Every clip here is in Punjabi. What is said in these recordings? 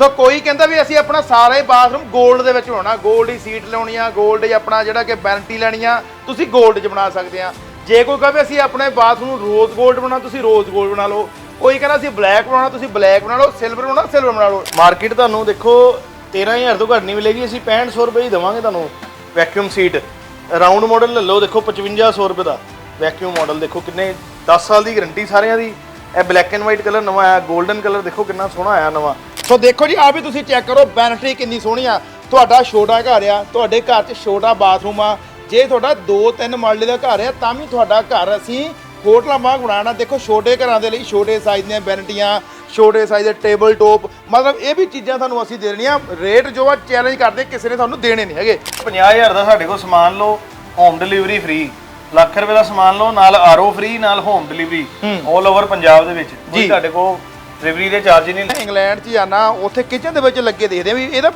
ਸੋ ਕੋਈ ਕਹਿੰਦਾ ਵੀ ਅਸੀਂ ਆਪਣਾ ਸਾਰਾ ਹੀ ਬਾਥਰੂਮ 골ਡ ਦੇ ਵਿੱਚ ਬਣਾਉਣਾ 골ਡ ਦੀ ਸੀਟ ਲਾਉਣੀ ਆ 골ਡ ਹੀ ਆਪਣਾ ਜਿਹੜਾ ਕਿ ਬੈਂਟੀ ਲੈਣੀ ਆ, ਤੁਸੀਂ 골ਡ 'ਚ ਬਣਾ ਸਕਦੇ ਆ। ਜੇ ਕੋਈ ਕਹੇ ਅਸੀਂ ਆਪਣੇ ਬਾਥਰੂਮ ਨੂੰ ਰੋਜ਼ 골ਡ ਬਣਾਉਣਾ, ਤੁਸੀਂ ਰੋਜ਼ 골ਡ ਬਣਾ ਲਓ। ਕੋਈ ਕਹਿੰਦਾ ਅਸੀਂ ਬਲੈਕ ਬਣਾਉਣਾ, ਤੁਸੀਂ ਬਲੈਕ ਬਣਾ ਲਓ, ਸਿਲਵਰ ਬਣਾਉਣਾ, ਸਿਲਵਰ ਬਣਾ ਲਓ। ਮਾਰਕੀਟ ਤੁਹਾਨੂੰ ਦੇਖੋ 13000 ਤੋਂ ਘੱਟ ਨਹੀਂ ਮਿਲੇਗੀ, ਅਸੀਂ 6500 ਰੁਪਏ ਹੀ ਦਵਾਂਗੇ ਤੁਹਾਨੂੰ ਵੈਕਿਊਮ ਸੀਟ ਰਾਉਂਡ ਮਾਡਲ ਲੈ ਲਓ, ਦੇਖੋ 5500 ਰੁਪਏ ਦਾ ਵੈਕਿਊਮ ਮਾਡਲ ਦੇਖੋ ਕਿੰਨੇ 10 ਸਾਲ ਦੀ ਗਾਰੰਟੀ ਸਾਰਿਆਂ ਦੀ। ਇਹ ਬਲੈਕ ਐਂਡ ਵਾਈਟ ਕਲਰ ਨਵਾਂ ਆਇਆ 골ਡਨ ਕਲਰ ਦੇਖੋ ਕਿੰਨਾ ਸੋਹਣਾ ਆਇਆ ਨਵਾਂ। ਸੋ ਦੇਖੋ ਜੀ ਆ ਵੀ ਤੁਸੀਂ ਚੈੱਕ ਕਰੋ ਬੈਨਟਰੀ ਕਿੰਨੀ ਸੋਹਣੀ ਆ। ਤੁਹਾਡਾ ਛੋਟਾ ਘਰ ਆ ਤੁਹਾਡੇ ਘਰ 'ਚ ਛੋਟਾ ਬਾਥਰੂਮ ਆ। ਜੇ ਤੁਹਾਡਾ 2-3 ਮਰਲੇ ਦਾ ਘਰ ਆ ਤਾਂ ਵੀ ਤੁਹਾਡਾ ਘਰ ਅਸੀਂ ਹੋਟਲਾਂ ਵਾਂਗ ਬਣਾਉਣਾ। ਦੇਖੋ ਛੋਟੇ ਘਰਾਂ ਦੇ ਲਈ ਛੋਟੇ ਸਾਈਜ਼ ਦੀਆਂ ਬੈਨਟੀਆਂ ਛੋਟੇ ਸਾਈਜ਼ ਦੇ ਟੇਬਲ ਟੋਪ ਮਤਲਬ ਇਹ ਵੀ ਚੀਜ਼ਾਂ ਤੁਹਾਨੂੰ ਅਸੀਂ ਦੇ ਦੇਣੀਆਂ। ਰੇਟ ਜੋ ਆ ਚੈਲੰਜ ਕਰਦੇ ਕਿਸੇ ਨੇ ਤੁਹਾਨੂੰ ਦੇਣੇ ਨਹੀਂ ਹੈਗੇ। 50000 ਦਾ ਸਾਡੇ ਕੋਲ ਸਮਾਨ ਲਓ ਹੋਮ ਡਿਲੀਵਰੀ ਫ੍ਰੀ ਲੱਖ ਰੁਪਏ ਦਾ ਸਮਾਨ ਲਓ ਨਾਲ ਆਰਓ ਫ੍ਰੀ ਨਾਲ ਹੋਮ ਡਿਲੀਵਰੀ 올 ਓਵਰ ਪੰਜਾਬ ਦੇ ਵਿੱਚ। ਕੋਈ। ਤੁਹਾਡੇ ਕੋਲ ਡਿਲੀਵਰੀ ਦੇ ਚਾਰਜ ਨਹੀਂ ਇੰਗਲੈਂਡ 'ਚ ਜਾਣਾ ਉੱਥੇ ਕਿਚਨ ਦੇ ਵਿੱਚ ਲੱਗੇ ਦੇਖਦੇ ਆ ਵੀ ਇਹਦਾ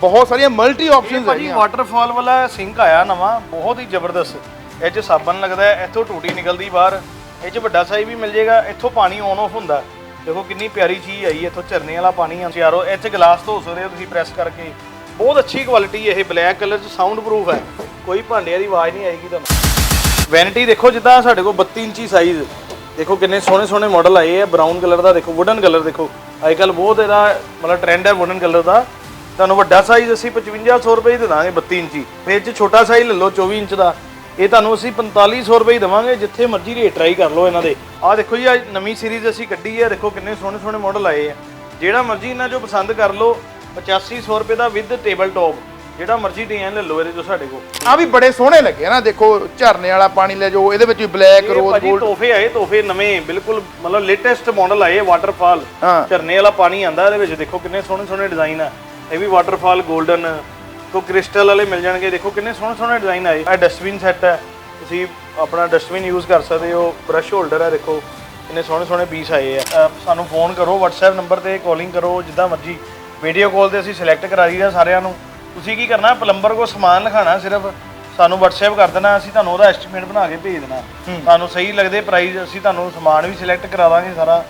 ਬਹੁਤ ਸਾਰੀਆਂ ਮਲਟੀ ਇਹ ਆਪਸ਼ਨਸ ਭਾਜੀ ਹੈਗੀਆਂ। ਵਾਟਰਫਾਲ ਵਾਲਾ ਸਿੰਕ ਆਇਆ ਨਵਾਂ ਬਹੁਤ ਹੀ ਜ਼ਬਰਦਸਤ। ਇਹ 'ਚ ਸਾਬਣ ਲੱਗਦਾ ਹੈ ਇੱਥੋਂ ਟੂਟੀ ਨਿਕਲਦੀ ਬਾਹਰ। ਇਹ 'ਚ ਵੱਡਾ ਸਾਈਜ਼ ਵੀ ਮਿਲ ਜਾਏਗਾ ਇੱਥੋਂ ਪਾਣੀ ਔਨ ਆਫ ਹੁੰਦਾ। ਦੇਖੋ ਕਿੰਨੀ ਪਿਆਰੀ ਚੀਜ਼ ਆਈ ਇੱਥੋਂ ਝਰਨੇ ਵਾਲਾ ਪਾਣੀ ਆ ਚਾਰੋ ਇਹ 'ਚ ਗਲਾਸ ਧੋ ਸਕਦੇ ਹੋ ਤੁਸੀਂ ਪ੍ਰੈਸ ਕਰਕੇ। ਬਹੁਤ ਅੱਛੀ ਕੁਆਲਿਟੀ ਇਹ ਬਲੈਕ ਕਲਰ 'ਚ ਸਾਊਂਡ ਪ੍ਰੂਫ ਹੈ। ਕੋਈ ਭਾਂਡਿਆਂ ਦੀ ਆਵਾਜ਼ ਨਹੀਂ ਆਏਗੀ ਤੁਹਾਨੂੰ। ਵੈਨਿਟੀ ਦੇਖੋ ਜਿੱਦਾਂ ਸਾਡੇ ਕੋਲ 32 ਇੰਚੀ ਸਾਈਜ਼ ਦੇਖੋ ਕਿੰਨੇ ਸੋਹਣੇ ਸੋਹਣੇ ਮਾਡਲ ਆਏ ਆ ਬਰਾਊਨ ਕਲਰ ਦਾ ਦੇਖੋ ਵੁਡਨ ਕਲਰ ਦੇਖੋ। ਅੱਜ ਕੱਲ ਬਹੁਤ ਇਹਦਾ, ਮਤਲਬ ਟ੍ਰੈਂਡ ਹੈ ਵੁਡਨ ਕਲਰ ਦਾ। ਤੁਹਾਨੂੰ ਵੱਡਾ ਸਾਈਜ਼ ਅਸੀਂ 5500 ਰੁਪਏ ਹੀ ਦੇ ਦਾਂਗੇ 32 ਇੰਚੀ। ਫਿਰ ਚ ਛੋਟਾ ਸਾਈਜ਼ ਲੈ ਲਓ 24 ਇੰਚ ਦਾ। ਇਹ ਤੁਹਾਨੂੰ ਅਸੀਂ 4500 ਰੁਪਏ ਹੀ ਦੇਵਾਂਗੇ, ਜਿੱਥੇ ਮਰਜ਼ੀ ਰੇਟ ਟਰਾਈ ਕਰ ਲਓ ਇਹਨਾਂ ਦੇ। ਆਹ ਦੇਖੋ ਜੀ ਅੱਜ ਨਵੀਂ ਸੀਰੀਜ਼ ਅਸੀਂ ਕੱਢੀ ਹੈ ਦੇਖੋ ਕਿੰਨੇ ਸੋਹਣੇ ਸੋਹਣੇ ਮਾਡਲ ਆਏ ਆ। ਜਿਹੜਾ ਮਰਜ਼ੀ ਇਹਨਾਂ ਚੋਂ ਪਸੰਦ ਕਰ ਲਓ 8500 ਰੁਪਏ ਦਾ ਵਿਦ ਟੇਬਲ ਟੌਪ ਜਿਹੜਾ ਮਰਜ਼ੀ ਡਿਜ਼ਾਈਨ ਲੈ ਲਓ ਇਹਦੇ ਚੋਂ ਸਾਡੇ ਕੋਲ। ਆ ਵੀ ਬੜੇ ਸੋਹਣੇ ਲੱਗੇ ਆ ਨਾ ਦੇਖੋ ਝਰਨੇ ਵਾਲਾ ਪਾਣੀ ਲੈ ਜਾਓ ਇਹਦੇ ਵਿੱਚ ਵੀ ਬਲੈਕ ਇਹ ਰੋਜ਼ ਭਾਜੀ ਤੋਹਫੇ ਆਏ ਤੋਹਫੇ ਨਵੇਂ ਬਿਲਕੁਲ ਮਤਲਬ ਲੇਟੈਸਟ ਮਾਡਲ ਆਏ ਵਾਟਰਫਾਲ ਹਾਂ। ਝਰਨੇ ਵਾਲਾ ਪਾਣੀ ਆਂਦਾ ਇਹਦੇ ਵਿੱਚ ਦੇਖੋ ਕਿੰਨੇ ਸੋਹਣੇ ਸੋਹਣੇ ਡਿਜ਼ਾਈਨ ਆ। ਇਹ ਵੀ ਵਾਟਰਫਾਲ 골ਡਨ ਕੋ ਕ੍ਰਿਸਟਲ ਵਾਲੇ ਮਿਲ ਜਾਣਗੇ ਦੇਖੋ ਕਿੰਨੇ ਸੋਹਣੇ ਸੋਹਣੇ ਡਿਜ਼ਾਈਨ ਆਏ। ਇਹ ਡਸਟਬਿਨ ਸੈੱਟ ਹੈ ਤੁਸੀਂ ਆਪਣਾ ਡਸਟਬਿਨ ਯੂਜ਼ ਕਰ ਸਕਦੇ ਹੋ ਬ੍ਰਸ਼ ਹੋਲਡਰ ਹੈ ਦੇਖੋ ਕਿੰਨੇ ਸੋਹਣੇ ਸੋਹਣੇ ਪੀਸ ਆਏ ਆ। ਅਹ ਸਾਨੂੰ ਫੋਨ ਕਰੋ WhatsApp ਨੰਬਰ ਤੇ ਕਾਲਿੰਗ ਕਰੋ ਜਿੱਦਾਂ ਮਰਜ਼ੀ। ਵੀਡੀਓ ਕਾਲ ਤੇ ਅਸੀਂ ਸਿਲੈਕਟ ਕਰਾ ਦਈਦਾ ਸਾਰਿਆਂ ਨੂੰ। ਤੁਸੀਂ ਕੀ ਕਰਨਾ ਪਲੰਬਰ ਕੋ ਸਮਾਨ ਲਿਖਾਣਾ ਸਿਰਫ ਸਾਨੂੰ WhatsApp ਕਰ ਦੇਣਾ ਅਸੀਂ ਤੁਹਾਨੂੰ ਉਹਦਾ ਐਸਟੀਮੇਟ ਬਣਾ ਕੇ ਭੇਜ ਦੇਣਾ। ਤੁਹਾਨੂੰ ਸਹੀ ਲੱਗਦੇ ਪ੍ਰਾਈਸ ਅਸੀਂ ਤੁਹਾਨੂੰ ਸਮਾਨ ਵੀ ਸਿਲੈਕਟ ਕਰਾ ਦਾਂਗੇ ਸਾਰਾ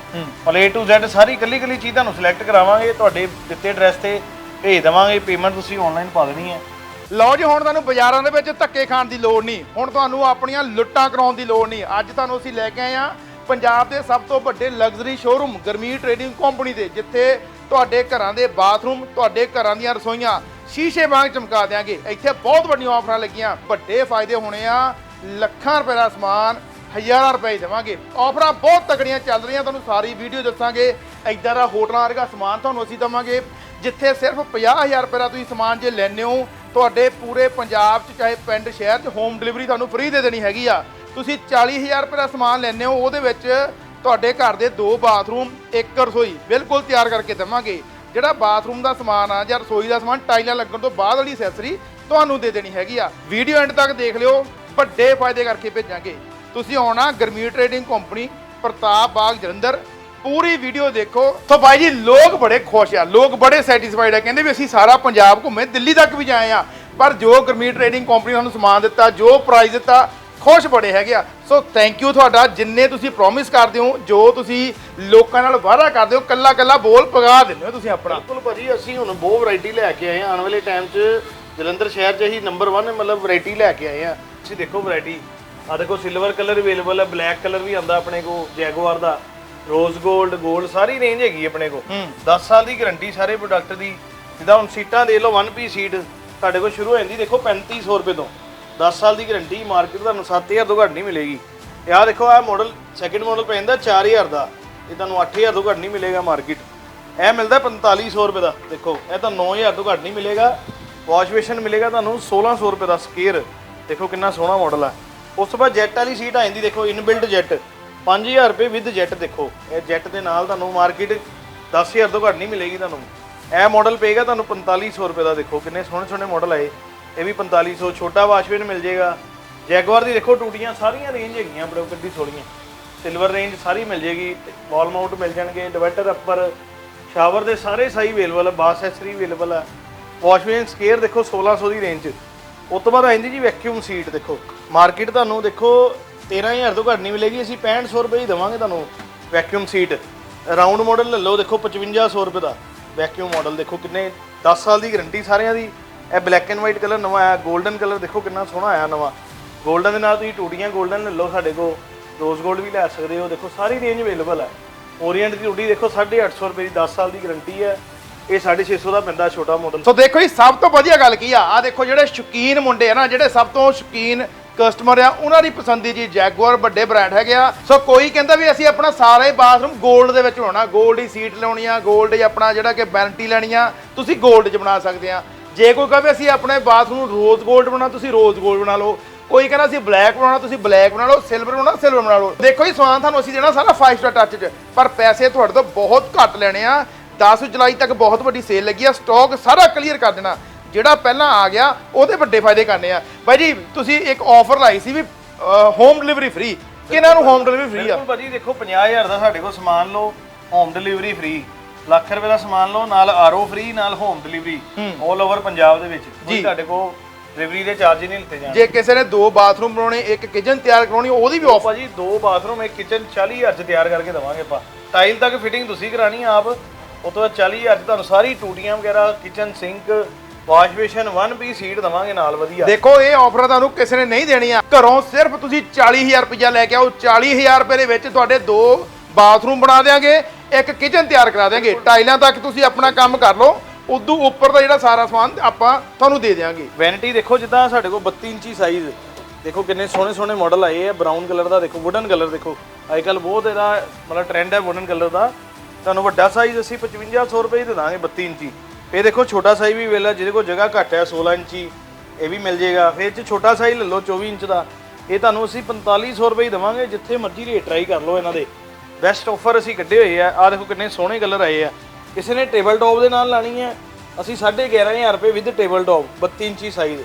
A to Z ਸਾਰੀ ਇਕੱਲੀ ਇਕੱਲੀ ਚੀਜ਼ ਤੁਹਾਨੂੰ ਸਿਲੈਕਟ ਕਰਾਵਾਂਗੇ ਤੁਹਾਡੇ ਦਿੱਤੇ ਐਡਰੈਸ ਤੇ ਭੇਜ ਦੇਵਾਂਗੇ ਪੇਮੈਂਟ ਤੁਸੀਂ ਆਨਲਾਈਨ ਪਾ ਦੇਣੀ ਹੈ। ਲਓ ਜੀ ਹੁਣ ਤੁਹਾਨੂੰ ਬਾਜ਼ਾਰਾਂ ਦੇ ਵਿੱਚ ਧੱਕੇ ਖਾਣ ਦੀ ਲੋੜ ਨਹੀਂ। ਹੁਣ ਤੁਹਾਨੂੰ ਆਪਣੀਆਂ ਲੁੱਟਾਂ ਕਰਾਉਣ ਦੀ ਲੋੜ ਨਹੀਂ। ਅੱਜ ਤੁਹਾਨੂੰ ਅਸੀਂ ਲੈ ਕੇ ਆਏ ਆ ਪੰਜਾਬ ਦੇ ਸਭ ਤੋਂ ਵੱਡੇ luxury showroom Garmi trading company ਦੇ ਜਿੱਥੇ ਤੁਹਾਡੇ ਘਰਾਂ ਦੇ ਬਾਥਰੂਮ ਤੁਹਾਡੇ ਘਰਾਂ ਦੀਆਂ ਰਸੋਈਆਂ ਸ਼ੀਸ਼ੇ ਵਾਂਗ ਚਮਕਾ ਦਿਆਂਗੇ। ਇੱਥੇ ਬਹੁਤ ਵੱਡੀਆਂ ਆਫਰਾਂ ਲੱਗੀਆਂ। ਵੱਡੇ ਫਾਇਦੇ ਹੋਣੇ ਆ। ਲੱਖਾਂ ਰੁਪਏ ਦਾ ਸਮਾਨ, ਹਜ਼ਾਰਾਂ ਰੁਪਏ ਹੀ ਦੇਵਾਂਗੇ। ਆਫਰਾਂ ਬਹੁਤ ਤਕੜੀਆਂ ਚੱਲ ਰਹੀਆਂ। ਤੁਹਾਨੂੰ ਸਾਰੀ ਵੀਡੀਓ ਦੱਸਾਂਗੇ। ਐਦਾਂ ਦਾ ਹੋਟਲਾਂ ਵਰਗਾ ਸਮਾਨ ਤੁਹਾਨੂੰ ਅਸੀਂ ਦਵਾਂਗੇ। ਜਿੱਥੇ ਸਿਰਫ 50000 ਰੁਪਏ ਦਾ ਤੁਸੀਂ ਸਮਾਨ ਜੇ ਲੈਣੇ ਹੋ, ਤੁਹਾਡੇ ਪੂਰੇ ਪੰਜਾਬ 'ਚ, ਚਾਹੇ ਪਿੰਡ, ਸ਼ਹਿਰ 'ਚ ਹੋਮ ਡਿਲੀਵਰੀ ਤੁਹਾਨੂੰ ਫ੍ਰੀ ਦੇ ਦੇਣੀ ਹੈਗੀ ਆ। ਤੁਸੀਂ 40000 ਰੁਪਏ ਦਾ ਸਮਾਨ ਲੈਣੇ ਹੋ, ਉਹਦੇ ਵਿੱਚ ਤੁਹਾਡੇ ਘਰ ਦੇ ਦੋ ਬਾਥਰੂਮ, ਇੱਕ ਰਸੋਈ ਬਿਲਕੁਲ ਤਿਆਰ ਕਰਕੇ ਦੇਵਾਂਗੇ। ਜਿਹੜਾ ਬਾਥਰੂਮ ਦਾ ਸਮਾਨ ਆ ਜਾਂ ਰਸੋਈ ਦਾ ਸਮਾਨ ਟਾਈਲਾਂ ਲੱਗਣ ਤੋਂ ਬਾਅਦ ਵਾਲੀ ਅਸੈਸਰੀ ਤੁਹਾਨੂੰ ਦੇ ਦੇਣੀ ਹੈਗੀ ਆ। ਵੀਡੀਓ ਐਂਡ ਤੱਕ ਦੇਖ ਲਿਓ, ਵੱਡੇ ਫਾਇਦੇ ਕਰਕੇ ਭੇਜਾਂਗੇ। ਤੁਸੀਂ ਆਉਣਾ ਗਰਮੀ ਟ੍ਰੇਡਿੰਗ ਕੰਪਨੀ ਪ੍ਰਤਾਪ ਬਾਗ, ਜਲੰਧਰ। ਪੂਰੀ ਵੀਡੀਓ ਦੇਖੋ। ਤਾਂ ਬਾਈ ਜੀ, ਲੋਕ ਬੜੇ ਖੁਸ਼ ਆ। ਲੋਕ ਬੜੇ ਸੈਟੀਸਫਾਈਡ ਆ। ਕਹਿੰਦੇ ਵੀ ਅਸੀਂ ਸਾਰਾ ਪੰਜਾਬ ਘੁੰਮੇ, ਦਿੱਲੀ ਤੱਕ ਵੀ ਜਾਏ ਆ। ਪਰ ਜੋ ਗਰਮੀ ਟ੍ਰੇਡਿੰਗ ਕੰਪਨੀ ਸਾਨੂੰ ਸਮਾਨ ਦਿੱਤਾ, ਜੋ ਪ੍ਰਾਈਜ਼ ਦਿੱਤਾ ਖੁਸ਼ ਬੜੇ ਹੈਗੇ ਆ। ਸੋ ਥੈਂਕ ਯੂ ਤੁਹਾਡਾ। ਜਿੰਨੇ ਤੁਸੀਂ ਪ੍ਰੋਮਿਸ ਕਰਦੇ ਹੋ ਜੋ ਤੁਸੀਂ ਲੋਕਾਂ ਨਾਲ ਵਾਅਦਾ ਕਰਦੇ ਹੋ ਕੱਲਾ ਕੱਲਾ ਬੋਲ ਪਗਾ ਦਿੰਦੇ ਹੋ ਤੁਸੀਂ ਆਪਣਾ। ਬਿਲਕੁਲ ਭਾਜੀ ਅਸੀਂ ਹੁਣ ਬਹੁਤ ਵੈਰਾਈਟੀ ਲੈ ਕੇ ਆਏ ਹਾਂ। ਆਉਣ ਵਾਲੇ ਟਾਈਮ 'ਚ ਜਲੰਧਰ ਸ਼ਹਿਰ 'ਚ ਹੀ ਨੰਬਰ 1 ਮਤਲਬ ਵੈਰਾਈਟੀ ਲੈ ਕੇ ਆਏ ਹਾਂ। ਤੁਸੀਂ ਦੇਖੋ ਵੈਰਾਈਟੀ ਆ ਦੇਖੋ ਸਿਲਵਰ ਕਲਰ ਅਵੇਲੇਬਲ ਹੈ ਬਲੈਕ ਕਲਰ ਵੀ ਆਂਦਾ ਆਪਣੇ ਕੋ ਜੈਗੁਆਰ ਦਾ। ਰੋਜ਼ 골ਡ 골ਡ ਸਾਰੀ ਰੇਂਜ ਹੈਗੀ ਆਪਣੇ ਕੋ 10 ਸਾਲ ਦੀ ਗਾਰੰਟੀ ਸਾਰੇ ਪ੍ਰੋਡਕਟ ਦੀ। ਜਿੱਦਾਂ ਹੁਣ ਸੀਟਾਂ ਦੇ ਲਓ 1 ਪੀ ਸੀਟ ਤੁਹਾਡੇ ਕੋਲ ਸ਼ੁਰੂ ਹੋ ਜਾਂਦੀ ਦੇਖੋ 3500 ਰੁਪਏ ਤੋਂ। 10 ਸਾਲ ਦੀ ਗਾਰੰਟੀ ਮਾਰਕੀਟ ਤੁਹਾਨੂੰ 7000 ਤੋਂ ਘੱਟ ਨਹੀਂ ਮਿਲੇਗੀ। ਇਹ ਆ ਦੇਖੋ ਆ ਮਾਡਲ ਸੈਕਿੰਡ ਮਾਡਲ ਪੈਂਦਾ ਜਾਂਦਾ 4000 ਦਾ। ਇਹ ਤੁਹਾਨੂੰ 8000 ਤੋਂ ਘੱਟ ਨਹੀਂ ਮਿਲੇਗਾ ਮਾਰਕੀਟ ਇਹ ਮਿਲਦਾ 4500 ਰੁਪਏ ਦਾ, ਦੇਖੋ, ਇਹ ਤਾਂ 9000 ਤੋਂ ਘੱਟ ਨਹੀਂ ਮਿਲੇਗਾ। ਵਾਸ਼ ਬੇਸ਼ਨ ਮਿਲੇਗਾ ਤੁਹਾਨੂੰ 1600 ਰੁਪਏ ਦਾ ਸਕੇਅਰ। ਦੇਖੋ ਕਿੰਨਾ ਸੋਹਣਾ ਮਾਡਲ ਹੈ ਉਸ ਤੋਂ ਬਾਅਦ ਜੈਟ ਵਾਲੀ ਸੀਟ ਆ ਜਾਂਦੀ, ਦੇਖੋ ਇਨਬਿਲਟ ਜੈਟ 5000 ਰੁਪਏ ਵਿਦ ਜੈਟ ਦੇਖੋ। ਇਹ ਜੈਟ ਦੇ ਨਾਲ ਤੁਹਾਨੂੰ ਮਾਰਕੀਟ 10000 ਤੋਂ ਘੱਟ ਨਹੀਂ ਮਿਲੇਗੀ ਤੁਹਾਨੂੰ। ਇਹ ਮਾਡਲ ਪਏਗਾ ਤੁਹਾਨੂੰ 4500 ਰੁਪਏ ਦਾ, ਦੇਖੋ, ਕਿੰਨੇ ਸੋਹਣੇ ਸੋਹਣੇ ਮਾਡਲ ਆਏ ਇਹ ਵੀ 4500 ਛੋਟਾ ਵਾਸ਼ਵੇਨ ਮਿਲ ਜਾਏਗਾ ਜੈਗਵਾਰ ਦੀ ਦੇਖੋ ਟੂਟੀਆਂ ਸਾਰੀਆਂ ਰੇਂਜ ਹੈਗੀਆਂ, ਬੜੋ ਗੱਡੀ ਸੋਹਣੀਆਂ। ਸਿਲਵਰ ਰੇਂਜ ਸਾਰੀ ਮਿਲ ਜੇਗੀ ਵਾਲ ਮਾਊਂਟ ਮਿਲ ਜਾਣਗੇ ਡਿਵਾਈਡਰ ਅੱਪਰ ਸ਼ਾਵਰ ਦੇ ਸਾਰੇ ਸਾਈ ਅਵੇਲੇਬਲ ਹੈ ਬਾਸ ਐਸਰੀ ਅਵੇਲੇਬਲ ਆ। ਵਾਸ਼ਵੇਨ ਸਕੇਅਰ ਦੇਖੋ 1600 ਦੀ ਰੇਂਜ 'ਚ ਉਸ ਤੋਂ ਬਾਅਦ ਆਉਂਦੀ ਜੀ ਵੈਕਿਊਮ ਸੀਟ ਦੇਖੋ। ਮਾਰਕੀਟ ਤੁਹਾਨੂੰ ਦੇਖੋ 13000 ਤੋਂ ਘੱਟ ਨਹੀਂ ਮਿਲੇਗੀ, ਅਸੀਂ 6500 ਰੁਪਏ ਹੀ ਦੇਵਾਂਗੇ ਤੁਹਾਨੂੰ ਵੈਕਿਊਮ ਸੀਟ ਰਾਉਂਡ ਮਾਡਲ ਲੈ ਲਓ ਦੇਖੋ 5500 ਰੁਪਏ ਦਾ। ਵੈਕਿਊਮ ਮਾਡਲ ਦੇਖੋ ਕਿੰਨੇ 10 ਸਾਲ ਦੀ ਗਾਰੰਟੀ ਸਾਰਿਆਂ ਦੀ। ਇਹ ਬਲੈਕ ਐਂਡ ਵਾਈਟ ਕਲਰ ਨਵਾਂ ਆਇਆ 골ਡਨ ਕਲਰ ਦੇਖੋ ਕਿੰਨਾ ਸੋਹਣਾ ਆਇਆ ਨਵਾਂ। 골ਡਨ ਦੇ ਨਾਲ ਤੁਸੀਂ ਟੂਟੀਆਂ 골ਡਨ ਲੈ ਲਓ ਸਾਡੇ ਕੋਲ ਰੋਜ਼ 골ਡ ਵੀ ਲੈ ਸਕਦੇ ਹੋ, ਦੇਖੋ ਸਾਰੀ ਰੇਂਜ ਅਵੇਲੇਬਲ ਹੈ ਓਰੀਐਂਟ ਦੀ ਟੂਟੀ ਦੇਖੋ 850 ਰੁਪਏ ਦੀ 10 ਸਾਲ ਦੀ ਗਰੰਟੀ ਹੈ ਇਹ 650 ਦਾ ਪੈਂਦਾ ਛੋਟਾ ਮਾਡਲ ਸੋ ਦੇਖੋ ਜੀ, ਸਭ ਤੋਂ ਵਧੀਆ ਗੱਲ ਕੀ ਆ? ਆ ਦੇਖੋ ਜਿਹੜੇ ਸ਼ੌਕੀਨ ਮੁੰਡੇ ਆ ਨਾ, ਜਿਹੜੇ ਸਭ ਤੋਂ ਸ਼ੌਕੀਨ ਕਸਟਮਰ ਆ, ਉਹਨਾਂ ਦੀ ਪਸੰਦੀ ਦੀ ਜੀ ਜੈਗੁਆਰ ਵੱਡੇ ਬ੍ਰਾਂਡ ਹੈਗੇ ਆ। ਸੋ ਕੋਈ ਕਹਿੰਦਾ ਵੀ ਅਸੀਂ ਆਪਣਾ ਸਾਰਾ ਹੀ ਬਾਥਰੂਮ 골ਡ ਦੇ ਵਿੱਚ ਬਣਾਉਣਾ 골ਡ ਦੀ ਸੀਟ ਲਾਉਣੀ ਆ 골ਡ ਹੀ ਆਪਣਾ ਜਿਹੜਾ ਕਿ ਬੈਰੰਟੀ ਲੈਣੀ ਆ। ਤੁਸੀਂ 골ਡ 'ਚ ਬਣਾ ਸਕਦੇ ਆ। ਜੇ ਕੋਈ ਕਹੇ ਅਸੀਂ ਆਪਣੇ ਬਾਥਰੂਮ ਨੂੰ ਰੋਜ਼ 골ਡ ਬਣਾ, ਤੁਸੀਂ ਰੋਜ਼ 골ਡ ਬਣਾ ਲਓ। ਕੋਈ ਕਹਿੰਦਾ ਅਸੀਂ ਬਲੈਕ ਬਣਾਉਣਾ, ਤੁਸੀਂ ਬਲੈਕ ਬਣਾ ਲਓ, ਸਿਲਵਰ ਬਣਾਉਣਾ, ਸਿਲਵਰ ਬਣਾ ਲਓ। ਦੇਖੋ ਜੀ, ਸਮਾਨ ਤੁਹਾਨੂੰ ਅਸੀਂ ਦੇਣਾ ਸਾਰਾ 5 ਸਟਾਰ ਟੱਚ 'ਚ। ਪਰ ਪੈਸੇ ਤੁਹਾਡੇ ਤੋਂ ਬਹੁਤ ਘੱਟ ਲੈਣੇ ਆ। 10 ਜੁਲਾਈ ਤੱਕ ਬਹੁਤ ਵੱਡੀ ਸੇਲ ਲੱਗੀ ਆ। ਸਟਾਕ ਸਾਰਾ ਕਲੀਅਰ ਕਰ ਦੇਣਾ। ਜਿਹੜਾ ਪਹਿਲਾਂ ਆ ਗਿਆ, ਉਹਦੇ ਵੱਡੇ ਫਾਇਦੇ ਕਰਨੇ ਆ। ਬਾਈ ਜੀ, ਤੁਸੀਂ ਇੱਕ ਆਫਰ ਲਾਈ ਸੀ ਵੀ ਹੋਮ ਡਿਲੀਵਰੀ ਫ੍ਰੀ ਕਿਹਨਾਂ ਨੂੰ ਹੋਮ ਡਿਲੀਵਰੀ ਫ੍ਰੀ ਆ? ਬਿਲਕੁਲ ਭਾਜੀ, ਦੇਖੋ 50000 ਦਾ ਸਾਡੇ ਕੋਲ ਸਮਾਨ ਲਓ ਹੋਮ ਡਿਲੀਵਰੀ ਫ੍ਰੀ ਲੱਖ ਰੁਪਏ ਦਾ ਸਮਾਨ ਲਓ ਨਾਲ ਆਰਓ ਫ੍ਰੀ ਨਾਲ ਹੋਮ ਡਿਲੀਵਰੀ 올 ਓਵਰ ਪੰਜਾਬ ਦੇ ਵਿੱਚ। ਕੋਈ ਤੁਹਾਡੇ ਕੋਲ ਡਿਲੀਵਰੀ ਦੇ ਚਾਰਜ ਨਹੀਂ ਲਿੱਤੇ ਜਾਣਗੇ। ਜੇ ਕਿਸੇ ਨੇ ਦੋ ਬਾਥਰੂਮ ਬਣਾਉਣੇ ਇੱਕ ਕਿਚਨ ਤਿਆਰ ਕਰਾਉਣੀ ਉਹਦੀ ਵੀ ਆਫਰ ਭਾਜੀ ਦੋ ਬਾਥਰੂਮ ਇੱਕ ਕਿਚਨ 40000 ਚ ਤਿਆਰ ਕਰਕੇ ਦਵਾਂਗੇ ਆਪਾਂ। ਟਾਈਲ ਤੱਕ ਫਿਟਿੰਗ ਤੁਸੀਂ ਕਰਾਣੀ ਆਪ ਉਹ ਤੋਂ ਬਾਅਦ 40000 ਚ ਤੁਹਾਨੂੰ ਸਾਰੀ ਟੂਟੀਆਂ ਵਗੈਰਾ kitchen sink wash basin 1 piece set ਦਵਾਂਗੇ ਨਾਲ ਵਧੀਆ। ਦੇਖੋ ਇਹ ਆਫਰ ਤੁਹਾਨੂੰ ਕਿਸੇ ਨੇ ਨਹੀਂ ਦੇਣੀ ਆ। ਘਰੋਂ ਸਿਰਫ ਤੁਸੀਂ 40000 ਰੁਪਇਆ ਲੈ ਕੇ ਆਓ। 40000 ਰੁਪਏ ਦੇ ਵਿੱਚ ਤੁਹਾਡੇ ਦੋ ਬਾਥਰੂਮ ਬਣਾ ਦੇਾਂਗੇ ਇੱਕ ਕਿਚਨ ਤਿਆਰ ਕਰਾ ਦੇਾਂਗੇ ਟਾਈਲਾਂ ਤੱਕ ਤੁਸੀਂ ਆਪਣਾ ਕੰਮ ਕਰ ਲਓ। ਉਦੋਂ ਉੱਪਰ ਦਾ ਜਿਹੜਾ ਸਾਰਾ ਸਮਾਨ ਆਪਾਂ ਤੁਹਾਨੂੰ ਦੇ ਦੇਾਂਗੇ ਵੈਨਿਟੀ ਦੇਖੋ, ਜਿੱਦਾਂ ਸਾਡੇ ਕੋਲ 32 ਇੰਚੀ ਸਾਈਜ਼ ਦੇਖੋ ਕਿੰਨੇ ਸੋਹਣੇ ਸੋਹਣੇ ਮਾਡਲ ਆਏ ਆ ਬਰਾਊਨ ਕਲਰ ਦਾ ਦੇਖੋ ਵੁਡਨ ਕਲਰ ਦੇਖੋ। ਅੱਜ ਕੱਲ ਬਹੁਤ ਇਹਦਾ ਮਤਲਬ ਟ੍ਰੈਂਡ ਹੈ ਵੁਡਨ ਕਲਰ ਦਾ। ਤੁਹਾਨੂੰ ਵੱਡਾ ਸਾਈਜ਼ ਅਸੀਂ 5500 ਰੁਪਏ ਦੇ ਦਾਂਗੇ 32 ਇੰਚੀ। ਇਹ ਦੇਖੋ ਛੋਟਾ ਸਾਈਜ਼ ਵੀ ਵੇਲਾ, ਜਿਹਦੇ ਕੋਲ ਜਗ੍ਹਾ ਘੱਟ ਹੈ 16 ਇੰਚੀ, ਇਹ ਵੀ ਮਿਲ ਜੇਗਾ ਫਿਰ 'ਚ ਛੋਟਾ ਸਾਈਜ਼ ਲੈ ਲਓ 24 ਇੰਚ ਦਾ। ਇਹ ਤੁਹਾਨੂੰ ਅਸੀਂ 4500 ਰੁਪਏ ਹੀ ਦੇਵਾਂਗੇ, ਜਿੱਥੇ ਮਰਜ਼ੀ ਰੇਟ ਟਰਾਈ ਕਰ ਲਓ ਇਹਨਾਂ ਦੇ। ਬੈਸਟ ਆਫਰ ਅਸੀਂ ਕੱਢੇ ਹੋਏ ਆ। ਆ ਦੇਖੋ ਕਿੰਨੇ ਸੋਹਣੇ ਕਲਰ ਆਏ ਆ। ਕਿਸੇ ਨੇ ਟੇਬਲ ਟੌਪ ਦੇ ਨਾਲ ਲਾਣੀ ਹੈ ਅਸੀਂ 11500 ਰੁਪਏ ਵਿਦ ਟੇਬਲ ਟੌਪ 32 ਇੰਚੀ ਸਾਈਜ਼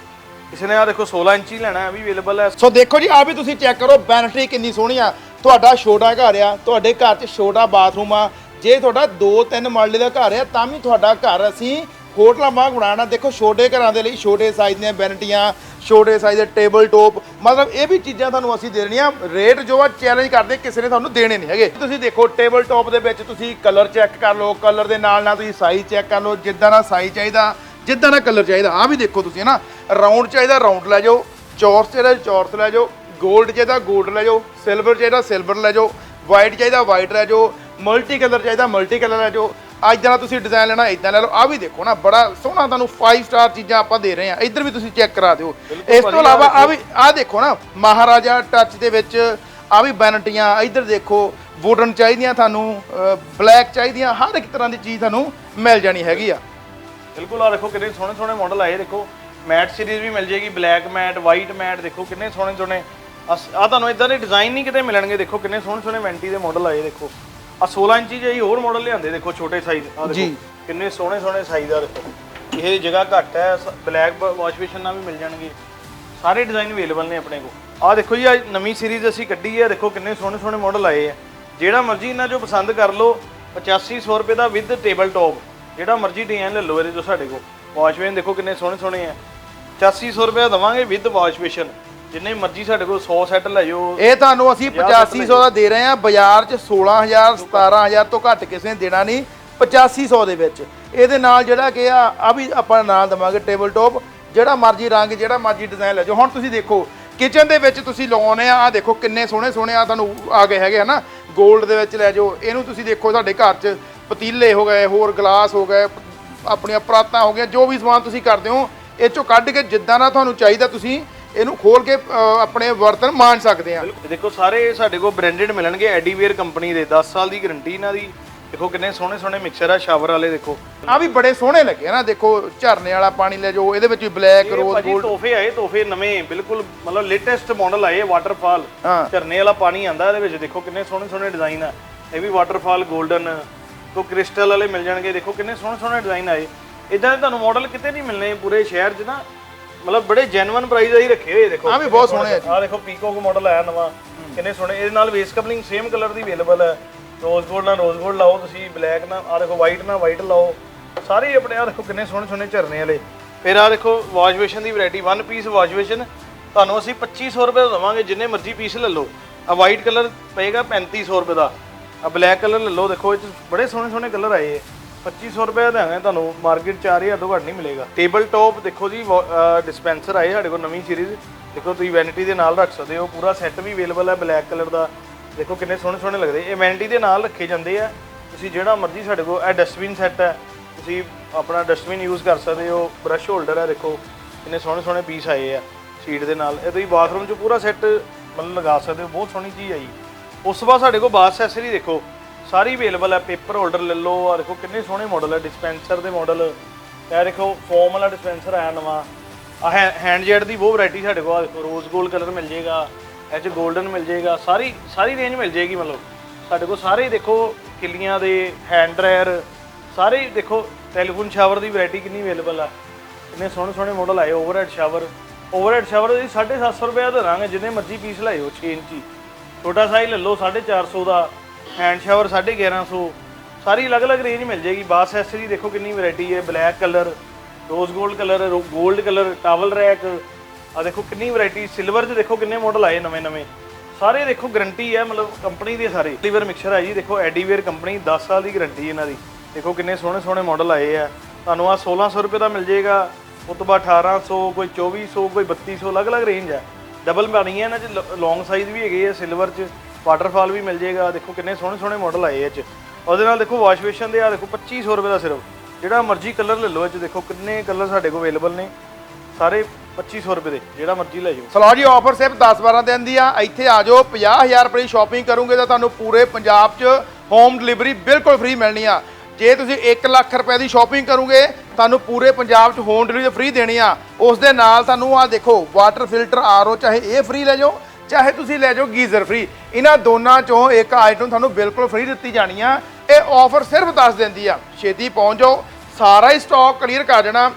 ਕਿਸੇ ਨੇ ਆ ਦੇਖੋ 16 ਇੰਚੀ ਲੈਣਾ ਹੈ ਵੀ ਅਵੇਲੇਬਲ ਹੈ ਸੋ ਦੇਖੋ ਜੀ ਆ ਵੀ ਤੁਸੀਂ ਚੈੱਕ ਕਰੋ ਬੈਨਟਰੀ ਕਿੰਨੀ ਸੋਹਣੀ ਆ। ਤੁਹਾਡਾ ਛੋਟਾ ਘਰ ਆ, ਤੁਹਾਡੇ ਘਰ 'ਚ ਛੋਟਾ ਬਾਥਰੂਮ ਆ। ਜੇ ਤੁਹਾਡਾ 2-3 ਮਰਲੇ ਦਾ ਘਰ ਆ, ਤਾਂ ਵੀ ਤੁਹਾਡਾ ਘਰ ਅਸੀਂ ਹੋਟਲਾਂ ਵਾਂਗ ਬਣਾਉਣਾ। ਦੇਖੋ ਛੋਟੇ ਘਰਾਂ ਦੇ ਲਈ ਛੋਟੇ ਸਾਈਜ਼ ਦੀਆਂ ਬੈਨਟੀਆਂ ਛੋਟੇ ਸਾਈਜ਼ ਦੇ ਟੇਬਲ ਟੋਪ ਮਤਲਬ ਇਹ ਵੀ ਚੀਜ਼ਾਂ ਤੁਹਾਨੂੰ ਅਸੀਂ ਦੇ ਦੇਣੀਆਂ। ਰੇਟ ਜੋ ਆ ਚੈਲੰਜ ਕਰਦੇ, ਕਿਸੇ ਨੇ ਤੁਹਾਨੂੰ ਦੇਣੇ ਨਹੀਂ ਹੈਗੇ। ਤੁਸੀਂ ਦੇਖੋ ਟੇਬਲ ਟੋਪ ਦੇ ਵਿੱਚ ਤੁਸੀਂ ਕਲਰ ਚੈੱਕ ਕਰ ਲਓ ਕਲਰ ਦੇ ਨਾਲ ਨਾਲ ਤੁਸੀਂ ਸਾਈਜ਼ ਚੈੱਕ ਕਰ ਲਓ, ਜਿੱਦਾਂ ਦਾ ਸਾਈਜ਼ ਚਾਹੀਦਾ, ਜਿੱਦਾਂ ਦਾ ਕਲਰ ਚਾਹੀਦਾ। ਆ ਵੀ ਦੇਖੋ ਤੁਸੀਂ ਨਾ ਰਾਉਂਡ ਚਾਹੀਦਾ ਰਾਉਂਡ ਲੈ ਜਾਓ। ਚੌਰਸ ਚਾਹੀਦਾ ਚੌਰਸ ਲੈ ਜਾਓ। 골ਡ ਚਾਹੀਦਾ 골ਡ ਲੈ ਜਾਓ। ਸਿਲਵਰ ਚਾਹੀਦਾ ਸਿਲਵਰ ਲੈ ਜਾਓ। ਵਾਈਟ ਚਾਹੀਦਾ ਵਾਈਟ ਲੈ ਜਾਓ। ਮਲਟੀ ਕਲਰ ਚਾਹੀਦਾ ਮਲਟੀ ਕਲਰ ਲੈ ਜਾਓ। ਅੱਜ ਦਾ ਤੁਸੀਂ ਡਿਜ਼ਾਈਨ ਲੈਣਾ ਇਦਾਂ ਲੈ ਲਓ। ਆ ਵੀ ਦੇਖੋ ਨਾ ਬੜਾ ਸੋਹਣਾ ਤੁਹਾਨੂੰ 5 ਸਟਾਰ ਚੀਜ਼ਾਂ ਆਪਾਂ ਦੇ ਰਹੇ ਹਾਂ। ਇੱਧਰ ਵੀ ਤੁਸੀਂ ਚੈੱਕ ਕਰਾ ਦਿਓ। ਇਸ ਤੋਂ ਇਲਾਵਾ ਆ ਵੀ ਆ ਦੇਖੋ ਨਾ ਮਹਾਰਾਜਾ ਟੱਚ ਦੇ ਵਿੱਚ ਆ ਵੀ ਬੈਨਟੀਆਂ ਇੱਧਰ ਦੇਖੋ ਵੁਡਨ ਚਾਹੀਦੀਆਂ ਤੁਹਾਨੂੰ ਬਲੈਕ ਚਾਹੀਦੀਆਂ ਹਰ ਇੱਕ ਤਰ੍ਹਾਂ ਦੀ ਚੀਜ਼ ਤੁਹਾਨੂੰ ਮਿਲ ਜਾਣੀ ਹੈਗੀ ਆ। ਬਿਲਕੁਲ ਆ ਦੇਖੋ ਕਿੰਨੇ ਸੋਹਣੇ ਸੋਹਣੇ ਮਾਡਲ ਆਏ ਦੇਖੋ। ਮੈਟ ਸੀਰੀਜ਼ ਵੀ ਮਿਲ ਜੇਗੀ ਬਲੈਕ ਮੈਟ ਵਾਈਟ ਮੈਟ ਦੇਖੋ ਕਿੰਨੇ ਸੋਹਣੇ ਸੋਹਣੇ। ਆ ਤੁਹਾਨੂੰ ਇਦਾਂ ਦੇ ਡਿਜ਼ਾਈਨ ਨਹੀਂ ਕਿਤੇ ਮਿਲਣਗੇ ਦੇਖੋ ਕਿੰਨੇ ਸੋਹਣੇ ਸੋਹਣੇ ਵੈਂਟੀ ਦੇ ਮਾਡਲ ਆਏ ਦੇਖੋ। ਆ 16 ਇੰਚੀ ਜਿਹੀ ਹੋਰ ਮਾਡਲ ਲਿਆਂਦੇ ਦੇਖੋ ਛੋਟੇ ਸਾਈਜ਼ ਆ ਦੇਖੋ। ਕਿੰਨੇ ਸੋਹਣੇ ਸੋਹਣੇ ਸਾਈਜ਼ ਆ ਦੇਖੋ। ਇਹ ਜਗ੍ਹਾ ਘੱਟ ਹੈ ਬਲੈਕ ਵਾਸ਼ ਬੇਸ਼ਨ ਨਾਲ ਵੀ ਮਿਲ ਜਾਣਗੇ। ਸਾਰੇ ਡਿਜ਼ਾਈਨ ਅਵੇਲੇਬਲ ਨੇ ਆਪਣੇ ਕੋਲ। ਆ ਦੇਖੋ ਜੀ ਆ ਨਵੀਂ ਸੀਰੀਜ਼ ਅਸੀਂ ਕੱਢੀ ਹੈ ਦੇਖੋ ਕਿੰਨੇ ਸੋਹਣੇ ਸੋਹਣੇ ਮਾਡਲ ਆਏ ਆ। ਜਿਹੜਾ ਮਰਜ਼ੀ ਇਹਨਾਂ ਚੋਂ ਪਸੰਦ ਕਰ ਲਓ 8500 ਰੁਪਏ ਦਾ ਵਿਦ ਟੇਬਲ ਟੌਪ ਜਿਹੜਾ ਮਰਜ਼ੀ ਡਿਜ਼ਾਈਨ ਲੈ ਲਓ ਇਹਦੇ ਚੋਂ ਸਾਡੇ ਕੋਲ। ਵਾਸ਼ ਬੇਸ਼ਨ ਦੇਖੋ ਕਿੰਨੇ ਸੋਹਣੇ ਸੋਹਣੇ ਆ। 8500 ਰੁਪਏ ਦਵਾਂਗੇ ਵਿਦ ਵਾਸ਼ ਬੇਸ਼ਨ ਜਿੰਨੇ ਮਰਜ਼ੀ ਸਾਡੇ ਕੋਲ 100 ਸੈੱਟ ਲੈ ਜਾਓ ਇਹ ਤੁਹਾਨੂੰ ਅਸੀਂ 8500 ਦਾ ਦੇ ਰਹੇ ਹਾਂ ਬਾਜ਼ਾਰ 'ਚ 16000 17000 ਤੋਂ ਘੱਟ ਕਿਸੇ ਨੇ ਦੇਣਾ ਨਹੀਂ 8500 ਦੇ ਵਿੱਚ। ਇਹਦੇ ਨਾਲ ਜਿਹੜਾ ਕਿ ਆ ਆ ਵੀ ਆਪਾਂ ਨਾਲ ਦਵਾਂਗੇ ਟੇਬਲ ਟੌਪ ਜਿਹੜਾ ਮਰਜ਼ੀ ਰੰਗ ਜਿਹੜਾ ਮਰਜ਼ੀ ਡਿਜ਼ਾਈਨ ਲੈ ਜਾਓ। ਹੁਣ ਤੁਸੀਂ ਦੇਖੋ ਕਿਚਨ ਦੇ ਵਿੱਚ ਤੁਸੀਂ ਲਗਾਉਣੇ ਆ ਆ ਦੇਖੋ ਕਿੰਨੇ ਸੋਹਣੇ ਸੋਹਣੇ ਆ ਤੁਹਾਨੂੰ ਆ ਗਏ ਹੈਗੇ ਹਨਾ 골ਡ ਦੇ ਵਿੱਚ ਲੈ ਜਾਓ। ਇਹਨੂੰ ਤੁਸੀਂ ਦੇਖੋ ਤੁਹਾਡੇ ਘਰ 'ਚ ਪਤੀਲੇ ਹੋ ਗਏ ਹੋਰ ਗਲਾਸ ਹੋ ਗਏ ਆਪਣੀਆਂ ਪਰਾਤਾਂ ਹੋ ਗਈਆਂ ਜੋ ਵੀ ਸਮਾਨ ਤੁਸੀਂ ਕਰਦੇ ਹੋ ਇਹ ਚੋਂ ਕੱਢ ਕੇ ਜਿੱਦਾਂ ਦਾ ਤੁਹਾਨੂੰ ਚਾਹੀਦਾ ਤੁਸੀਂ ਇਹਨੂੰ ਖੋਲ ਕੇ ਅ, ਆਪਣੇ ਬਰਤਨ ਮਾਂਜ ਸਕਦੇ ਆ ਦੇਖੋ ਸਾਰੇ ਸਾਡੇ ਕੋਲ ਬ੍ਰਾਂਡਡ ਮਿਲਣਗੇ। ਐਡੀਵੇਅਰ ਕੰਪਨੀ ਦੇ 10 ਸਾਲ ਦੀ ਗਾਰੰਟੀ ਇਹਨਾਂ ਦੀ। ਦੇਖੋ ਕਿੰਨੇ ਸੋਹਣੇ ਸੋਹਣੇ ਮਿਕਸਰ ਆ ਸ਼ਾਵਰ ਵਾਲੇ ਦੇਖੋ। ਆ ਵੀ ਬੜੇ ਸੋਹਣੇ ਲੱਗੇ ਨਾ ਦੇਖੋ ਝਰਨੇ ਵਾਲਾ ਪਾਣੀ ਲੈ ਜਾਓ ਇਹਦੇ ਵਿੱਚ ਵੀ ਬਲੈਕ ਇਹ ਰੋਜ਼ ਭਾਜੀ ਤੋਹਫੇ ਆਏ ਤੋਹਫੇ ਨਵੇਂ ਬਿਲਕੁਲ ਮਤਲਬ ਲੇਟੈਸਟ ਮਾਡਲ ਆਏ ਵਾਟਰਫਾਲ ਹਾਂ। ਝਰਨੇ ਵਾਲਾ ਪਾਣੀ ਆਂਦਾ ਇਹਦੇ ਵਿੱਚ ਦੇਖੋ ਕਿੰਨੇ ਸੋਹਣੇ ਸੋਹਣੇ ਡਿਜ਼ਾਈਨ ਆ। ਇਹ ਵੀ ਵਾਟਰਫਾਲ 골ਡਨ ਤੋਂ ਕ੍ਰਿਸਟਲ ਵਾਲੇ ਮਿਲ ਜਾਣਗੇ। ਦੇਖੋ ਕਿੰਨੇ ਸੋਹਣੇ ਸੋਹਣੇ ਡਿਜ਼ਾਈਨ ਆਏ। ਇਦਾਂ ਦੇ ਤੁਹਾਨੂੰ ਮਾਡਲ ਕਿਤੇ ਨਹੀਂ ਮਿਲਣੇ ਪੂਰੇ ਸ਼ਹਿਰ 'ਚ ਨਾ। ਮਤਲਬ ਬੜੇ ਜੈਨੂਇਨ ਪ੍ਰਾਈਸ ਆਹੀ ਰੱਖੇ ਹੋਏ ਦੇਖੋ। ਆਹ ਵੀ ਬਹੁਤ ਸੋਹਣੇ ਆ ਆ ਦੇਖੋ ਪੀਕੋਕ ਮਾਡਲ ਆਇਆ ਨਵਾਂ। ਕਿੰਨੇ ਸੋਹਣੇ। ਇਹਦੇ ਨਾਲ ਵੇਸ ਕਪਲਿੰਗ ਸੇਮ ਕਲਰ ਦੀ ਅਵੇਲੇਬਲ ਹੈ ਰੋਜ਼ 골ਡ ਨਾਲ ਰੋਜ਼ 골ਡ ਲਾਓ ਤੁਸੀਂ ਬਲੈਕ ਨਾਲ ਆ ਦੇਖੋ ਵਾਈਟ ਨਾਲ ਵਾਈਟ ਲਾਓ। ਸਾਰੇ ਆਪਣੇ ਆ ਦੇਖੋ ਕਿੰਨੇ ਸੋਹਣੇ ਸੋਹਣੇ ਝਰਨੇ ਵਾਲੇ। ਫਿਰ ਆ ਦੇਖੋ ਵਾਸ਼ ਬੇਸ਼ਨ ਦੀ variety one piece wash basin ਤੁਹਾਨੂੰ ਅਸੀਂ 2500 ਰੁਪਏ ਦਾ ਦਵਾਂਗੇ ਜਿੰਨੇ ਮਰਜ਼ੀ ਪੀਸ ਲੈ ਲਓ। ਆ ਵਾਈਟ ਕਲਰ ਪਏਗਾ 3500 ਰੁਪਏ ਦਾ। ਆ ਬਲੈਕ ਕਲਰ ਲੈ ਲਓ। ਦੇਖੋ ਇਹ 'ਚ ਬੜੇ ਸੋਹਣੇ ਸੋਹਣੇ ਕਲਰ ਆਏ ਹੈ 2500 ਰੁਪਏ ਦਾ ਹੈ ਤੁਹਾਨੂੰ ਮਾਰਕੀਟ 4000 ਤੋਂ ਘੱਟ ਨਹੀਂ ਮਿਲੇਗਾ। ਟੇਬਲ ਟੌਪ ਦੇਖੋ ਜੀ ਡਿਸਪੈਂਸਰ ਆਏ ਸਾਡੇ ਕੋਲ ਨਵੀਂ ਸੀਰੀਜ਼ ਦੇਖੋ ਤੁਸੀਂ ਵੈਨਿਟੀ ਦੇ ਨਾਲ ਰੱਖ ਸਕਦੇ ਹੋ, ਪੂਰਾ ਸੈੱਟ ਵੀ ਅਵੇਲੇਬਲ ਹੈ ਬਲੈਕ ਕਲਰ ਦਾ। ਦੇਖੋ ਕਿੰਨੇ ਸੋਹਣੇ ਸੋਹਣੇ ਲੱਗਦੇ। ਇਹ ਵੈਨਿਟੀ ਦੇ ਨਾਲ ਰੱਖੇ ਜਾਂਦੇ ਆ। ਤੁਸੀਂ ਜਿਹੜਾ ਮਰਜ਼ੀ ਸਾਡੇ ਕੋਲ, ਇਹ ਡਸਟਬਿਨ ਸੈੱਟ ਹੈ। ਤੁਸੀਂ ਆਪਣਾ ਡਸਟਬਿਨ ਯੂਜ਼ ਕਰ ਸਕਦੇ ਹੋ। ਬ੍ਰਸ਼ ਹੋਲਡਰ ਹੈ, ਦੇਖੋ ਕਿੰਨੇ ਸੋਹਣੇ ਸੋਹਣੇ ਪੀਸ ਆਏ ਆ ਸ਼ੀਟ ਦੇ ਨਾਲ। ਇਹ ਤੁਸੀਂ ਬਾਥਰੂਮ 'ਚ ਪੂਰਾ ਸੈੱਟ ਮਤਲਬ ਲਗਾ ਸਕਦੇ ਹੋ। ਬਹੁਤ ਸੋਹਣੀ ਚੀਜ਼ ਆਈ ਉਸ ਤੋਂ ਬਾਅਦ ਸਾਡੇ ਕੋਲ ਬਾਥ ਐਕਸੈਸਰੀ ਦੇਖੋ। ਸਾਰੀ ਅਵੇਲੇਬਲ ਹੈ ਪੇਪਰ ਹੋਲਡਰ ਲੈ ਲਓ ਆ ਦੇਖੋ ਕਿੰਨੇ ਸੋਹਣੇ ਮਾਡਲ ਹੈ ਡਿਸਪੈਂਸਰ ਦੇ ਮਾਡਲ ਇਹ ਦੇਖੋ ਫੋਮ ਵਾਲਾ ਡਿਸਪੈਂਸਰ ਆਇਆ ਨਵਾਂ। ਆ ਹੈਂਡ ਜੈਟ ਦੀ ਬਹੁਤ ਵੈਰਾਈਟੀ ਸਾਡੇ ਕੋਲ, ਆਹ ਦੇਖੋ ਰੋਜ਼ 골ਡ ਕਲਰ ਮਿਲ ਜਾਏਗਾ, ਇਹ 'ਚ 골ਡਨ ਮਿਲ ਜਾਏਗਾ, ਸਾਰੀ ਸਾਰੀ ਰੇਂਜ ਮਿਲ ਜਾਏਗੀ ਮਤਲਬ। ਸਾਡੇ ਕੋਲ ਸਾਰੇ ਦੇਖੋ, ਕਿੱਲੀਆਂ ਦੇ ਹੈਂਡ ਡਰਾਇਰ ਸਾਰੇ ਦੇਖੋ ਟੈਲੀਫੋਨ ਸ਼ਾਵਰ ਦੀ ਵੈਰਾਈਟੀ ਕਿੰਨੀ ਅਵੇਲੇਬਲ ਆ। ਕਿੰਨੇ ਸੋਹਣੇ ਸੋਹਣੇ ਮਾਡਲ ਆਏ ਓਵਰਹੈਡ ਸ਼ਾਵਰ ਓਵਰਹੈਡ ਸ਼ਾਵਰ ਦੀ 750 ਰੁਪਏ ਦਾ ਦਾਂਗੇ, ਜਿੰਨੇ ਮਰਜ਼ੀ ਪੀਸ ਲਾਇਓ 6 ਇੰਚੀ। ਛੋਟਾ ਸਾਈਜ਼ ਲੈ ਲਓ 450 ਦਾ। ਹੈਂਡ ਸ਼ਾਵਰ 1150 ਸਾਰੀ ਅਲੱਗ-ਅਲੱਗ ਰੇਂਜ ਮਿਲ ਜਾਏਗੀ। ਬਾਸ ਐਕਸੈਸਰੀ ਦੇਖੋ ਕਿੰਨੀ ਵੈਰਾਈਟੀ ਹੈ। ਬਲੈਕ ਕਲਰ ਰੋਜ਼ 골ਡ ਕਲਰ 골ਡ ਕਲਰ ਟਾਵਲ ਰੈਕ ਆ ਦੇਖੋ ਕਿੰਨੀ ਵੈਰਾਈਟੀ ਸਿਲਵਰ 'ਚ ਦੇਖੋ ਕਿੰਨੇ ਮਾਡਲ ਆਏ ਨਵੇਂ-ਨਵੇਂ। ਸਾਰੇ ਦੇਖੋ ਗਾਰੰਟੀ ਹੈ, ਮਤਲਬ ਕੰਪਨੀ ਦੇ ਸਾਰੇ। ਸਿਲਵਰ ਮਿਕਸਚਰ ਹੈ ਜੀ। ਦੇਖੋ ਐਡੀਵੇਅਰ ਕੰਪਨੀ 10 ਸਾਲ ਦੀ ਗਾਰੰਟੀ ਇਹਨਾਂ ਦੀ। ਦੇਖੋ ਕਿੰਨੇ ਸੋਹਣੇ ਸੋਹਣੇ ਮਾਡਲ ਆਏ ਆ। ਤੁਹਾਨੂੰ ਆ 1600 ਰੁਪਏ ਦਾ ਮਿਲ ਜਾਏਗਾ। ਉਸ ਤੋਂ ਬਾਅਦ 1800 ਕੋਈ 2400 ਕੋਈ 3200 ਅਲੱਗ-ਅਲੱਗ ਰੇਂਜ ਹੈ ਡਬਲ ਬਣੀ ਹੈ ਇਹਨਾਂ 'ਚ ਲੌਂਗ ਸਾਈਜ਼ ਵੀ ਹੈਗੇ ਆ ਸਿਲਵਰ 'ਚ। ਵਾਟਰਫਾਲ ਵੀ ਮਿਲ ਜਾਏਗਾ। ਦੇਖੋ ਕਿੰਨੇ ਸੋਹਣੇ ਸੋਹਣੇ ਮਾਡਲ ਆਏ ਇਹ 'ਚ। ਉਹਦੇ ਨਾਲ ਦੇਖੋ ਵਾਸ਼ ਬੇਸ਼ਨ ਦੇ ਆ ਦੇਖੋ 2500 ਰੁਪਏ ਦਾ ਸਿਰਫ। ਜਿਹੜਾ ਮਰਜ਼ੀ ਕਲਰ ਲੈ ਲਓ ਇਹ 'ਚ ਦੇਖੋ ਕਿੰਨੇ ਕਲਰ ਸਾਡੇ ਕੋਲ ਅਵੇਲੇਬਲ ਨੇ। ਸਾਰੇ 2500 ਰੁਪਏ ਦੇ, ਜਿਹੜਾ ਮਰਜ਼ੀ ਲੈ ਜਾਓ। ਸਲੋ ਜੀ ਆਫਰ ਸਿਰਫ 10-12 ਦਿਨ ਦੀ ਆ। ਇੱਥੇ ਆ ਜਾਓ 50000 ਰੁਪਏ ਦੀ ਸ਼ਾਪਿੰਗ ਕਰੋਗੇ ਤਾਂ ਤੁਹਾਨੂੰ ਪੂਰੇ ਪੰਜਾਬ 'ਚ ਹੋਮ ਡਿਲੀਵਰੀ ਬਿਲਕੁਲ ਫ੍ਰੀ ਮਿਲਣੀ ਆ। ਜੇ ਤੁਸੀਂ 1 ਲੱਖ ਰੁਪਏ ਦੀ ਸ਼ਾਪਿੰਗ ਕਰੋਗੇ, ਤੁਹਾਨੂੰ ਪੂਰੇ ਪੰਜਾਬ 'ਚ ਹੋਮ ਡਿਲੀਵਰੀ ਫ੍ਰੀ ਦੇਣੀ ਆ। ਉਸ ਦੇ ਨਾਲ ਤੁਹਾਨੂੰ ਆ ਦੇਖੋ ਵਾਟਰ ਫਿਲਟਰ ਆਰਓ ਚਾਹੇ ਇਹ ਫ੍ਰੀ ਲੈ ਜਾਓ। ਚਾਹੇ ਤੁਸੀਂ ਲੈ ਜਾਓ ਗੀਜ਼ਰ ਫ੍ਰੀ ਇਹਨਾਂ ਦੋਨਾਂ ਚੋਂ ਇੱਕ ਆਈਟਮ ਤੁਹਾਨੂੰ ਬਿਲਕੁਲ ਫ੍ਰੀ ਦਿੱਤੀ ਜਾਣੀ ਆ। ਇਹ ਆਫਰ ਸਿਰਫ 10 ਦਿਨ ਦੀ ਆ। ਛੇਤੀ ਪਹੁੰਚ ਜਾਓ, ਸਾਰਾ ਹੀ ਸਟਾਕ ਕਲੀਅਰ ਕਰ ਦੇਣਾ।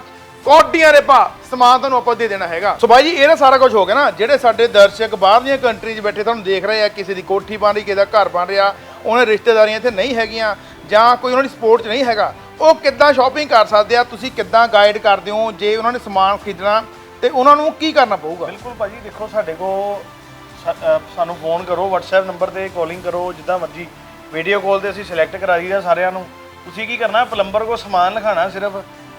ਕੋਡੀਆਂ ਦੇ ਭਾ, ਸਮਾਨ ਤੁਹਾਨੂੰ ਆਪਾਂ ਦੇ ਦੇਣਾ ਹੈਗਾ। ਸੋ ਬਾਈ ਜੀ, ਇਹ ਨਾ ਸਾਰਾ ਕੁਝ ਹੋ ਗਿਆ ਨਾ। ਜਿਹੜੇ ਸਾਡੇ ਦਰਸ਼ਕ ਬਾਹਰਲੀਆਂ ਕੰਟਰੀ 'ਚ ਬੈਠੇ ਤੁਹਾਨੂੰ ਦੇਖ ਰਹੇ ਆ, ਕਿਸੇ ਦੀ ਕੋਠੀ ਬਣ ਰਹੀ, ਕਿਸੇ ਦਾ ਘਰ ਬਣ ਰਿਹਾ, ਉਹਨਾਂ ਰਿਸ਼ਤੇਦਾਰੀਆਂ ਇੱਥੇ ਨਹੀਂ ਹੈਗੀਆਂ, ਜਾਂ ਕੋਈ ਉਹਨਾਂ ਦੀ ਸਪੋਰਟ 'ਚ ਨਹੀਂ ਹੈਗਾ, ਉਹ ਕਿੱਦਾਂ ਸ਼ਾਪਿੰਗ ਕਰ ਸਕਦੇ ਆ? ਤੁਸੀਂ ਕਿੱਦਾਂ ਗਾਈਡ ਕਰਦੇ ਹੋ? ਜੇ ਉਹਨਾਂ ਨੇ ਸਮਾਨ ਖਰੀਦਣਾ, ਤੇ ਉਹਨਾਂ ਨੂੰ ਕੀ ਕਰਨਾ ਪਊਗਾ? ਬਿਲਕੁਲ ਭਾਜੀ, ਦੇਖੋ ਸਾਡੇ ਕੋਲ ਸਾਨੂੰ ਫੋਨ ਕਰੋ WhatsApp ਨੰਬਰ ਤੇ ਕਾਲਿੰਗ ਕਰੋ ਜਿੱਦਾਂ ਮਰਜ਼ੀ। ਵੀਡੀਓ ਕਾਲ ਤੇ ਅਸੀਂ ਸਿਲੈਕਟ ਕਰਾ ਦਈਦਾ ਸਾਰਿਆਂ ਨੂੰ। ਤੁਸੀਂ ਕੀ ਕਰਨਾ ਪਲੰਬਰ ਕੋ ਸਮਾਨ ਲਿਖਾਣਾ ਸਿਰਫ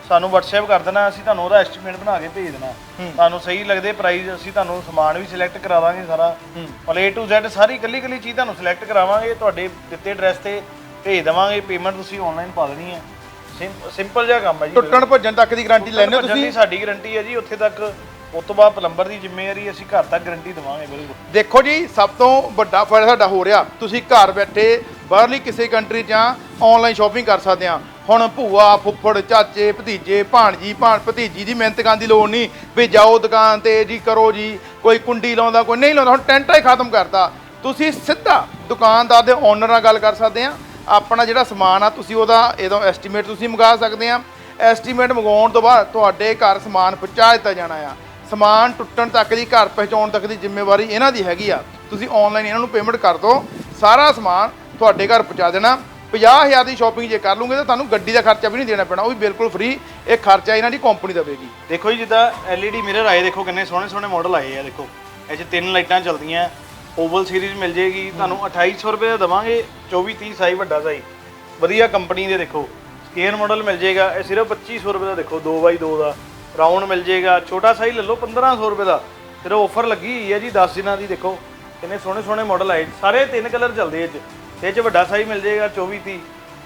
ਸਾਨੂੰ WhatsApp ਕਰ ਦੇਣਾ ਅਸੀਂ ਤੁਹਾਨੂੰ ਉਹਦਾ ਐਸਟੀਮੇਟ ਬਣਾ ਕੇ ਭੇਜ ਦੇਣਾ। ਤੁਹਾਨੂੰ ਸਹੀ ਲੱਗਦੇ ਪ੍ਰਾਈਸ ਅਸੀਂ ਤੁਹਾਨੂੰ ਸਮਾਨ ਵੀ ਸਿਲੈਕਟ ਕਰਾ ਦਾਂਗੇ ਸਾਰਾ। A to Z ਸਾਰੀ ਇਕੱਲੀ ਇਕੱਲੀ ਚੀਜ਼ ਤੁਹਾਨੂੰ ਸਿਲੈਕਟ ਕਰਾਵਾਂਗੇ ਤੁਹਾਡੇ ਦਿੱਤੇ ਐਡਰੈਸ ਤੇ ਭੇਜ ਦੇਵਾਂਗੇ ਪੇਮੈਂਟ ਤੁਸੀਂ ਆਨਲਾਈਨ ਪਾ ਦੇਣੀ ਹੈ। ਸਿੰਪਲ ਜਿਹਾ ਕੰਮ ਹੈ ਜੀ। ਟੁੱਟਣ ਭੱਜਣ ਤੱਕ ਦੀ ਗਾਰੰਟੀ ਲੈਣੇ ਤੁਸੀਂ? ਸਾਡੀ ਗਾਰੰਟੀ ਹੈ ਜੀ ਉੱਥੇ ਤੱਕ ਉਸ ਤੋਂ ਬਾਅਦ ਪਲੰਬਰ ਦੀ ਜ਼ਿੰਮੇਵਾਰੀ ਅਸੀਂ ਘਰ ਤੱਕ ਗਰੰਟੀ ਦੇਵਾਂਗੇ, ਬਿਲਕੁਲ। ਦੇਖੋ ਜੀ, ਸਭ ਤੋਂ ਵੱਡਾ ਫਾਇਦਾ ਸਾਡਾ ਹੋ ਰਿਹਾ। ਤੁਸੀਂ ਘਰ ਬੈਠੇ ਬਾਹਰਲੀ ਕਿਸੇ ਕੰਟਰੀ 'ਚ ਆਨਲਾਈਨ ਸ਼ਾਪਿੰਗ ਕਰ ਸਕਦੇ ਆ। ਹੁਣ ਭੂਆ, ਫੁੱਫੜ, ਚਾਚੇ, ਭਤੀਜੇ, ਭਾਣਜੀ, ਭਾਣ, ਭਤੀਜੀ ਦੀ ਮਿਹਨਤ ਕਰਨ ਦੀ ਲੋੜ ਨਹੀਂ। ਵੀ ਜਾਓ ਦੁਕਾਨ ਤੇ ਜੀ, ਕਰੋ ਜੀ। ਕੋਈ ਕੁੰਡੀ ਲਾਉਂਦਾ, ਕੋਈ ਨਹੀਂ ਲਾਉਂਦਾ, ਹੁਣ ਟੈਂਟਾ ਹੀ ਖਤਮ ਕਰਤਾ। ਤੁਸੀਂ ਸਿੱਧਾ ਦੁਕਾਨਦਾਰ ਦੇ ਓਨਰ ਨਾਲ ਗੱਲ ਕਰ ਸਕਦੇ ਆ। ਆਪਣਾ ਜਿਹੜਾ ਸਮਾਨ ਆ, ਤੁਸੀਂ ਉਹਦਾ ਇਹਦਾ ਐਸਟੀਮੇਟ ਤੁਸੀਂ ਮੰਗਾ ਸਕਦੇ ਆ। ਐਸਟੀਮੇਟ ਮੰਗਾਉਣ ਤੋਂ ਬਾਅਦ ਤੁਹਾਡੇ ਘਰ ਸਮਾਨ ਪਹੁੰਚਾ ਦਿੱਤਾ ਜਾਣਾ ਆ। ਸਮਾਨ ਟੁੱਟਣ ਤੱਕ ਦੀ, ਘਰ ਪਹੁੰਚਾਉਣ ਤੱਕ ਦੀ ਜ਼ਿੰਮੇਵਾਰੀ ਇਹਨਾਂ ਦੀ ਹੈਗੀ ਆ। ਤੁਸੀਂ ਆਨਲਾਈਨ ਇਹਨਾਂ ਨੂੰ ਪੇਮੈਂਟ ਕਰ ਦਿਓ। ਸਾਰਾ ਸਮਾਨ ਤੁਹਾਡੇ ਘਰ ਪਹੁੰਚਾ ਦੇਣਾ। 50000 ਦੀ ਸ਼ਾਪਿੰਗ ਜੇ ਕਰ ਲੂਗੇ ਤਾਂ ਤੁਹਾਨੂੰ ਗੱਡੀ ਦਾ ਖਰਚਾ ਵੀ ਨਹੀਂ ਦੇਣਾ ਪੈਣਾ। ਉਹ ਵੀ ਬਿਲਕੁਲ ਫ੍ਰੀ ਇਹ ਖਰਚਾ ਇਹਨਾਂ ਦੀ ਕੰਪਨੀ ਦੇਵੇਗੀ। ਦੇਖੋ ਜੀ, ਜਿੱਦਾਂ LED ਮਿਰਰ ਆਏ, ਦੇਖੋ ਕਿੰਨੇ ਸੋਹਣੇ ਸੋਹਣੇ ਮਾਡਲ ਆਏ ਆ, ਦੇਖੋ। ਇਹ 'ਚ ਤਿੰਨ ਲਾਈਟਾਂ ਚੱਲਦੀਆਂ। ਓਵਲ ਸੀਰੀਜ਼ ਮਿਲ ਜੇਗੀ ਤੁਹਾਨੂੰ 2800 ਰੁਪਏ ਦਾ ਦਵਾਂਗੇ। 24 30 ਸਾਈ ਵੱਡਾ ਸਾਈ ਵਧੀਆ ਕੰਪਨੀ ਦੇ ਦੇਖੋ। ਸਕੇਅਰ ਮਾਡਲ ਮਿਲ ਜੇਗਾ ਇਹ ਸਿਰਫ 2500 ਰੁਪਏ ਦਾ ਦੇਖੋ 2x2 ਦਾ। ਰਾਉਂਡ ਮਿਲ ਜੇਗਾ, ਛੋਟਾ ਸਾਈਜ਼ ਲੈ ਲਓ 1500 ਰੁਪਏ ਦਾ। ਫਿਰ ਆਫਰ ਲੱਗੀ ਹੋਈ ਹੈ ਜੀ 10 ਦਿਨਾਂ ਦੀ ਦੇਖੋ। ਕਿੰਨੇ ਸੋਹਣੇ ਸੋਹਣੇ ਮਾਡਲ ਆਏ। ਸਾਰੇ ਤਿੰਨ ਕਲਰ ਚੱਲਦੇ ਇਹ 'ਚ। ਇਹ 'ਚ ਵੱਡਾ ਸਾਈਜ਼ ਮਿਲ ਜੇਗਾ 24 30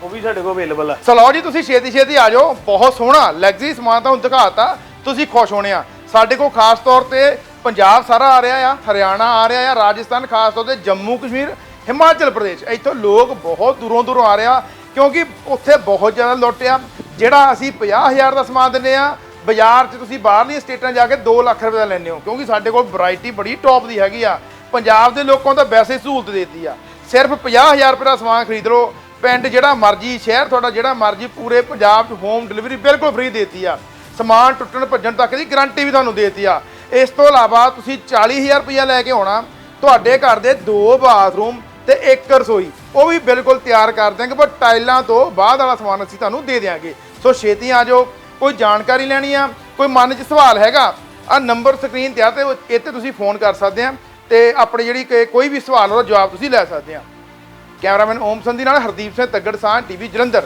ਉਹ ਵੀ ਸਾਡੇ ਕੋਲ ਅਵੇਲੇਬਲ ਆ। ਸੋ ਲਓ ਜੀ, ਤੁਸੀਂ ਛੇਤੀ ਛੇਤੀ ਆ ਜਾਓ। ਬਹੁਤ ਸੋਹਣਾ ਲੈਗਜ਼ਰੀ ਸਮਾਨ ਤੁਹਾਨੂੰ ਦਿਖਾਤਾ ਤੁਸੀਂ ਖੁਸ਼ ਹੋਣੇ ਆ। ਸਾਡੇ ਕੋਲ ਖਾਸ ਤੌਰ ਤੇ ਪੰਜਾਬ ਸਾਰਾ ਆ ਰਿਹਾ ਆ, ਹਰਿਆਣਾ ਆ ਰਿਹਾ ਆ, ਰਾਜਸਥਾਨ ਖਾਸ ਤੌਰ ਤੇ ਜੰਮੂ ਕਸ਼ਮੀਰ, ਹਿਮਾਚਲ ਪ੍ਰਦੇਸ਼। ਇੱਥੋਂ ਲੋਕ ਬਹੁਤ ਦੂਰੋਂ ਦੂਰੋਂ ਆ ਰਿਹਾ ਕਿਉਂਕਿ ਉੱਥੇ ਬਹੁਤ ਜ਼ਿਆਦਾ ਲੁੱਟ ਆ। ਜਿਹੜਾ ਅਸੀਂ 50000 ਦਾ ਸਮਾਨ ਦਿੰਦੇ ਆ ਬਾਜ਼ਾਰ 'ਚ ਤੁਸੀਂ ਬਾਹਰਲੀਆਂ ਸਟੇਟਾਂ ਜਾ ਕੇ 2 ਲੱਖ ਰੁਪਏ ਦਾ ਲੈਂਦੇ ਹੋ, ਕਿਉਂਕਿ ਸਾਡੇ ਕੋਲ ਵੈਰਾਈਟੀ ਬੜੀ ਟੌਪ ਦੀ ਹੈਗੀ ਆ। ਪੰਜਾਬ ਦੇ ਲੋਕਾਂ ਤਾਂ ਵੈਸੇ ਹੀ ਸਹੂਲਤ ਦੇਤੀ ਆ। ਸਿਰਫ 50000 ਰੁਪਏ ਦਾ ਸਮਾਨ ਖਰੀਦ ਲਓ ਪਿੰਡ ਜਿਹੜਾ ਮਰਜ਼ੀ, ਸ਼ਹਿਰ ਤੁਹਾਡਾ ਜਿਹੜਾ ਮਰਜ਼ੀ, ਪੂਰੇ ਪੰਜਾਬ 'ਚ ਹੋਮ ਡਿਲੀਵਰੀ ਬਿਲਕੁਲ ਫ੍ਰੀ ਦੇਤੀ ਆ। ਸਮਾਨ ਟੁੱਟਣ ਭੱਜਣ ਤੱਕ ਦੀ ਗਾਰੰਟੀ ਵੀ ਤੁਹਾਨੂੰ ਦੇਤੀ ਆ। ਇਸ ਤੋਂ ਇਲਾਵਾ ਤੁਸੀਂ 40000 ਰੁਪਇਆ ਲੈ ਕੇ ਆਉਣਾ, ਤੁਹਾਡੇ ਘਰ ਦੇ ਦੋ ਬਾਥਰੂਮ ਤੇ ਇੱਕ ਰਸੋਈ, ਉਹ ਵੀ ਬਿਲਕੁਲ ਤਿਆਰ ਕਰ ਦਿਆਂਗੇ ਪਰ ਟਾਈਲਾਂ ਤੋਂ ਬਾਅਦ ਵਾਲਾ ਸਮਾਨ ਅਸੀਂ ਤੁਹਾਨੂੰ ਦੇ ਦਿਆਂਗੇ। ਸੋ ਛੇਤੀ ਆ ਜਾਓ ਕੋਈ ਜਾਣਕਾਰੀ ਲੈਣੀ ਆ, ਕੋਈ ਮਨ 'ਚ ਸਵਾਲ ਹੈਗਾ ਆ ਨੰਬਰ ਸਕਰੀਨ ਤੇ ਆ ਤੇ ਉਹ- ਇਹ ਤੇ ਤੁਸੀਂ ਫੋਨ ਕਰ ਸਕਦੇ ਆ ਤੇ ਆਪਣੀ ਜਿਹੜੀ ਕਿ- ਕੋਈ ਵੀ ਸਵਾਲ ਉਹਦਾ ਜਵਾਬ ਤੁਸੀਂ ਲੈ ਸਕਦੇ ਆ। ਕੈਮਰਾਮੈਨ ਓਮ ਸੰਧੀ ਨਾਲ ਹਰਦੀਪ ਸਿੰਘ ਤੱਗੜ ਸਾਹ ਟੀਵੀ ਜਲੰਧਰ।